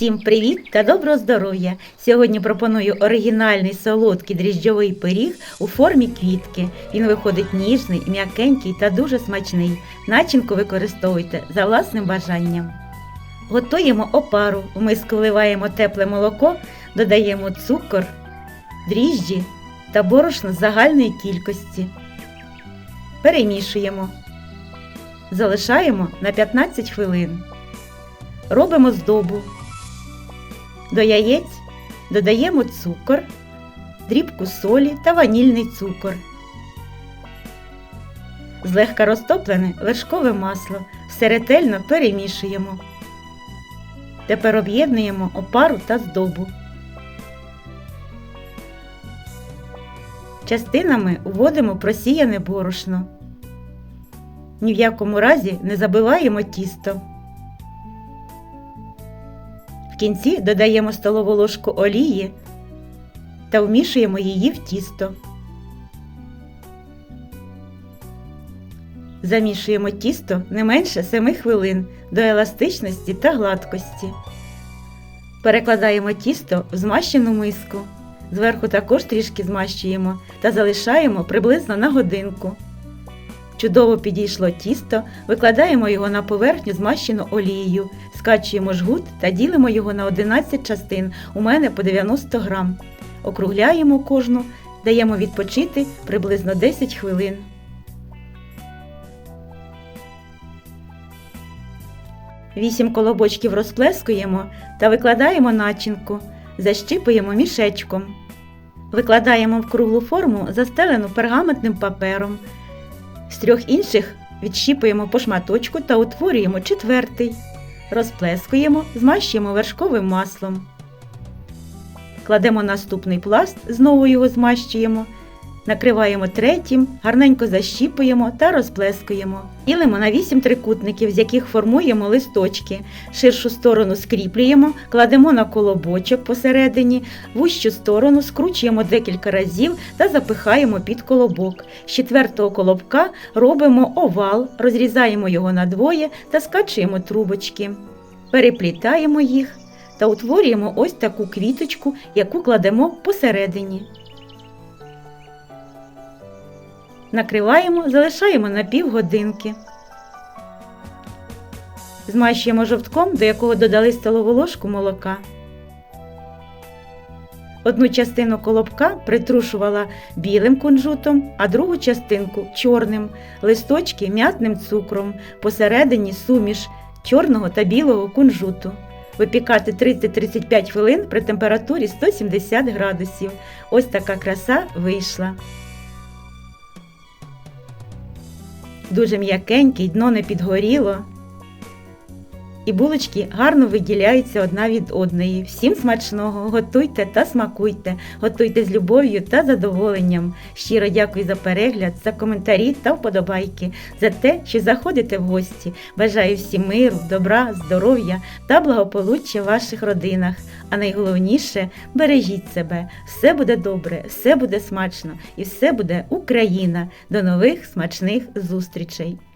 Всім привіт та доброго здоров'я! Сьогодні пропоную оригінальний солодкий дріжджовий пиріг у формі квітки. Він виходить ніжний, м'якенький та дуже смачний. Начинку використовуйте за власним бажанням. Готуємо опару. В миску вливаємо тепле молоко, додаємо цукор, дріжджі та борошно загальної кількості. Перемішуємо. Залишаємо на 15 хвилин. Робимо здобу. До яєць додаємо цукор, дрібку солі та ванільний цукор. Злегка розтоплене вершкове масло. Все ретельно перемішуємо. Тепер об'єднуємо опару та здобу. Частинами вводимо просіяне борошно. Ні в якому разі не забиваємо тісто. Кінці додаємо столову ложку олії та вмішуємо її в тісто. Замішуємо тісто не менше 7 хвилин до еластичності та гладкості. Перекладаємо тісто в змащену миску. Зверху також трішки змащуємо та залишаємо приблизно на годинку. Чудово підійшло тісто, викладаємо його на поверхню змащену олією, скачуємо жгут та ділимо його на 11 частин, у мене по 90 грам. Округляємо кожну, даємо відпочити приблизно 10 хвилин. Вісім колобочків розплескуємо та викладаємо начинку, защіпуємо мішечком. Викладаємо в круглу форму, застелену пергаментним папером. З трьох інших відщіпуємо по шматочку та утворюємо четвертий. Розплескуємо, змащуємо вершковим маслом. Кладемо наступний пласт, знову його змащуємо. Накриваємо третім, гарненько защіпуємо та розплескуємо. Ділимо на 8 трикутників, з яких формуємо листочки. Ширшу сторону скріплюємо, кладемо на колобочок посередині, вущу сторону скручуємо декілька разів та запихаємо під колобок. З четвертого колобка робимо овал, розрізаємо його надвоє та скачуємо трубочки. Переплітаємо їх та утворюємо ось таку квіточку, яку кладемо посередині. Накриваємо, залишаємо на півгодинки. Змащуємо жовтком, до якого додали столову ложку молока. Одну частину колобка притрушувала білим кунжутом, а другу частинку чорним, листочки м'ятним цукром, посередині суміш чорного та білого кунжуту. Випікати 30-35 хвилин при температурі 170 градусів. Ось така краса вийшла. Дуже м'якенький, дно не підгоріло. І булочки гарно виділяються одна від одної. Всім смачного! Готуйте та смакуйте, готуйте з любов'ю та задоволенням. Щиро дякую за перегляд, за коментарі та вподобайки, за те, що заходите в гості. Бажаю всім миру, добра, здоров'я та благополуччя в ваших родинах. А найголовніше бережіть себе. Все буде добре, все буде смачно і все буде Україна. До нових смачних зустрічей!